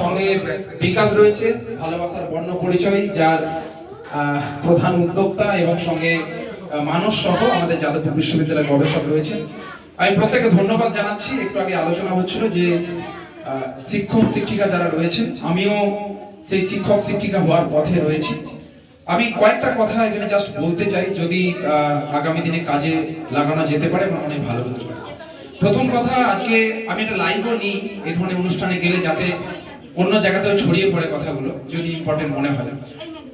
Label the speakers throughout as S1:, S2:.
S1: সঙ্গে বিকাশ রয়েছে, ভালোবাসার বর্ণ পরিচয়, যার প্রধান উদ্যোক্তা এবং সঙ্গে মানুষ সহ আমাদের যাদবপুর বিশ্ববিদ্যালয়ের গবেষক রয়েছে। আমি প্রত্যেকে ধন্যবাদ জানাচ্ছি। একটু আগে আলোচনা হচ্ছিল যে শিক্ষক, শিক্ষিকা যারা রয়েছে, আমিও সেই শিক্ষক, শিক্ষিকা হওয়ার পথে রয়েছি। আমি কয়েকটা কথা এখানে জাস্ট বলতে চাই, যদি আগামী দিনে কাজে লাগানো যেতে পারে অনেক ভালো হতে পারে। প্রথম কথা, আজকে আমি একটা লাইভও নিই এই ধরনের অনুষ্ঠানে গেলে যাতে অন্য জায়গাতেও ছড়িয়ে পড়ে কথাগুলো, যদি ইম্পর্টেন্ট মনে হয়।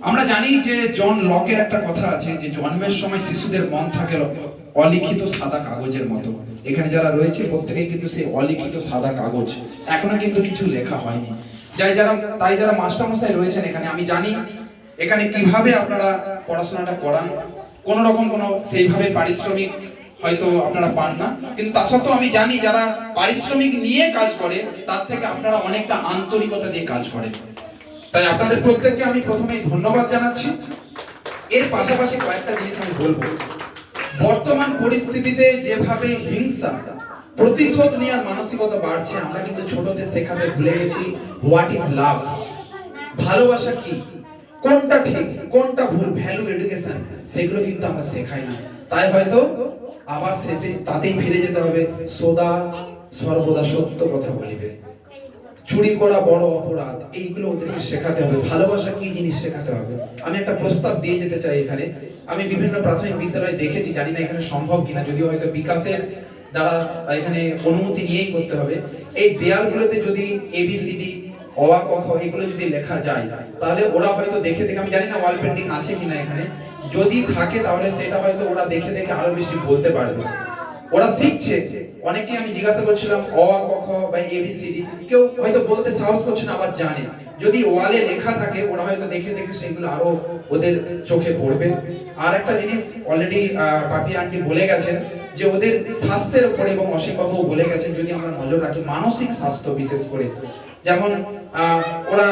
S1: আমরা জানি যে জন লকের একটা কথা আছে যে জন্মের সময় শিশুদের মন থাকে অলিখিত সাদা কাগজের মতো। এখানে যারা রয়েছে, প্রত্যেকেই কিন্তু সেই অলিখিত সাদা কাগজ। এখনও কিন্তু কিছু লেখা হয়নি। যাই যারা, তাই যারা মাস্টারমশাই রয়েছেন এখানে, আমি জানি এখানে কীভাবে আপনারা পড়াশোনাটা করান। কোন রকম কোনো সেইভাবে পারিশ্রমিক হয়তো আপনারা পান না। কিন্তু তা সত্ত্বেও আমি জানি যারা পারিশ্রমিক নিয়ে কাজ করে, তার থেকে আপনারা অনেকটা আন্তরিকতা দিয়ে কাজ করেন। তাই আপনাদের প্রত্যেককে আমি প্রথমেই ধন্যবাদ জানাচ্ছি। এর পাশাপাশি কয়েকটা জিনিস আমি বলব। বর্তমান পরিস্থিতিতে যেভাবে হিংসা, প্রতিশোধ নেওয়ার মানসিকতা বাড়ছে, আমরা কিন্তু ছোটতে শেখাতে ভুলে গেছি হোয়াট ইজ লাভ ভালোবাসা কি? কোনটা ঠিক, কোনটা ভুল? ভ্যালু এডুকেশন সেগুলো কিন্তু আমরা শেখাই না। তাই হয়তো আবার সেতে তাতেই ফিরে যেতে হবে। সদা সর্বদা সত্য কথা বলিবে। চুরি করা বড় অপরাধ, এইগুলো ওদেরকে শেখাতে হবে। ভালোবাসা কি জিনিস শেখাতে হবে? আমি একটা প্রস্তাব দিয়ে যেতে চাই এখানে। আমি বিভিন্ন প্রাথমিক বিদ্যালয়ে দেখেছি, জানি না এখানে সম্ভব কিনা, যদিও হয়তো বিকাশের দ্বারা এখানে অনুমতি নিয়েই করতে হবে। এই দেয়ালগুলোতে যদি এবিসিডি অয়া ক খ এগুলো যদি লেখা যায় তাহলে ওরা হয়তো দেখে দেখে আমি জানি না ওয়াল পেন্টিং আছে কিনা এখানে যদি থাকে তাহলে সেটা হয়তো ওরা দেখে দেখে আরও বেশি বলতে পারবে। ওরা শিখছে। অনেকে আমি জিজ্ঞাসা করছিলাম অ আ, ক খ বা এবিসিডি কেউ হয়তো বলতে সাহস করছে না আবার জানে। যদি ওয়ালে লেখা থাকে ওরা হয়তো দেখে দেখে সেগুলো আরও ওদের চোখে পড়বে। আর একটা জিনিস অলরেডি পাপি আন্টি বলে গেছেন যে ওদের স্বাস্থ্যের উপরে এবং অসীমবাবু বলে গেছেন যদি আমরা নজর রাখি মানসিক স্বাস্থ্য বিশেষ করে যেমন ওরা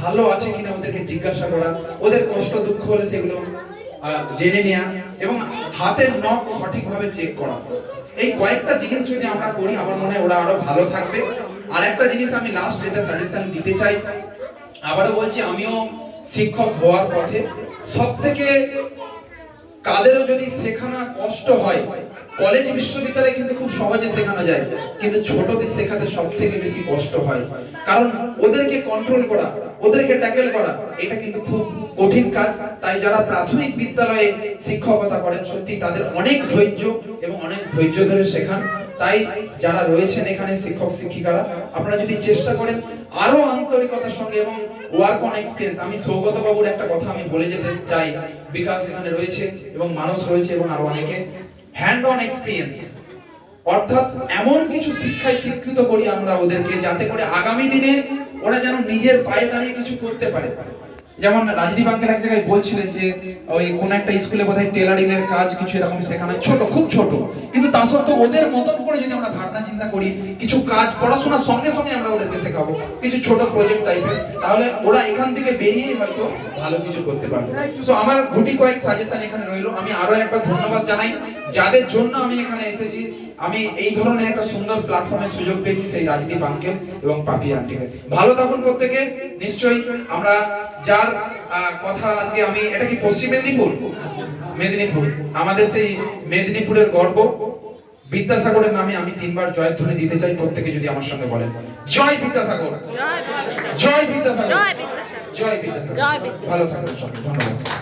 S1: ভালো আছে কিনা ওদেরকে জিজ্ঞাসা করা, ওদের কষ্ট দুঃখ হলে সেগুলো জেনে নেওয়া এবং হাতের নখ সঠিকভাবে চেক করা। এই কয়েকটা জিনিস যদি আমরা করি, আমার মনে হয় ওরা আরও ভালো থাকবে। আর একটা জিনিস আমি লাস্ট এটা সাজেশন দিতে চাই। আবারও বলছি, আমিও শিক্ষক হওয়ার পথে সব থেকে কাদেরও যদি শেখানো কষ্ট হয় কলেজ বিশ্ববিদ্যালয়ে কিন্তু খুব সহজে শেখানো যায়, কিন্তু ছোটদের শেখাতে সব থেকে বেশি কষ্ট হয়। কারণ ওদেরকে কন্ট্রোল করা, ওদেরকে ট্যাকেল করা, এটা কিন্তু খুব কঠিন কাজ। তাই যারা প্রাথমিক বিদ্যালয়ে শিক্ষকতা করেন, সত্যি তাদের অনেক ধৈর্য এবং অনেক ধৈর্য ধরে শেখান। তাই যারা রয়েছেন এখানে শিক্ষক শিক্ষিকারা, আপনারা যদি চেষ্টা করেন আরও আন্তরিকতার সঙ্গে এবং ওয়ার্ক অন এক্সপিরিয়েন্স আমি সৌগত বাবুর একটা কথা আমি বলে যেতে চাই। বিকাশ এখানে রয়েছে এবং মানুষ রয়েছে এবং আরও অনেকে। হ্যান্ড অন এক্সপিরিয়েন্স অর্থাৎ এমন কিছু শিক্ষায় শিক্ষিত করি আমরা ওদেরকে, যাতে করে আগামী দিনে ওরা যেন নিজের পায়ে দাঁড়িয়ে কিছু করতে পারে। যেমন রাজদীপ আঙ্কেল এক জায়গায় বলছিলেন যে, ওই কোন একটা স্কুলে বোধহয় টেলারিং এর কাজ কিছু এরকম শেখানো ছোট, খুব ছোট। কিন্তু তা সত্ত্বেও ওদের মতন করে যদি আমরা ভাবনা চিন্তা করি, কিছু কাজ পড়াশোনার সঙ্গে সঙ্গে আমরা ওদেরকে শেখাবো, কিছু ছোট প্রজেক্ট টাইপের তাহলে ওরা এখান থেকে বেরিয়ে হয়তো ভালো কিছু করতে পারবে। তো আমার গুটি কয়েক সাজেশন এখানে রইল। আমি আরও একবার ধন্যবাদ জানাই। যাদের জন্য আমি এখানে এসেছি আমি এই ধরনের একটা সুন্দর প্ল্যাটফর্মের সুযোগ পেয়েছি সেই রাজদীপ আঙ্কেল এবং পাপি আন্টিকে। ভালো থাকুন প্রত্যেকে। নিশ্চয়ই আমরা যার কথা আজকে আমি এটা কি পশ্চিম মেদিনীপুর? মেদিনীপুর। আমাদের সেই মেদিনীপুরের গর্ব। বিদ্যাসাগরের নামে আমি তিনবার জয়ধ্বনি দিতে চাই প্রত্যেকে যদি আমার সঙ্গে বলেন। জয় বিদ্যাসাগর। জয় বিদ্যাসাগর।
S2: জয় বিদ্যাসাগর।
S1: জয় বিদ্যাসাগর।
S2: জয় বিদ্যাসাগর।
S1: ভালো থাকবেন সবাই। ধন্যবাদ।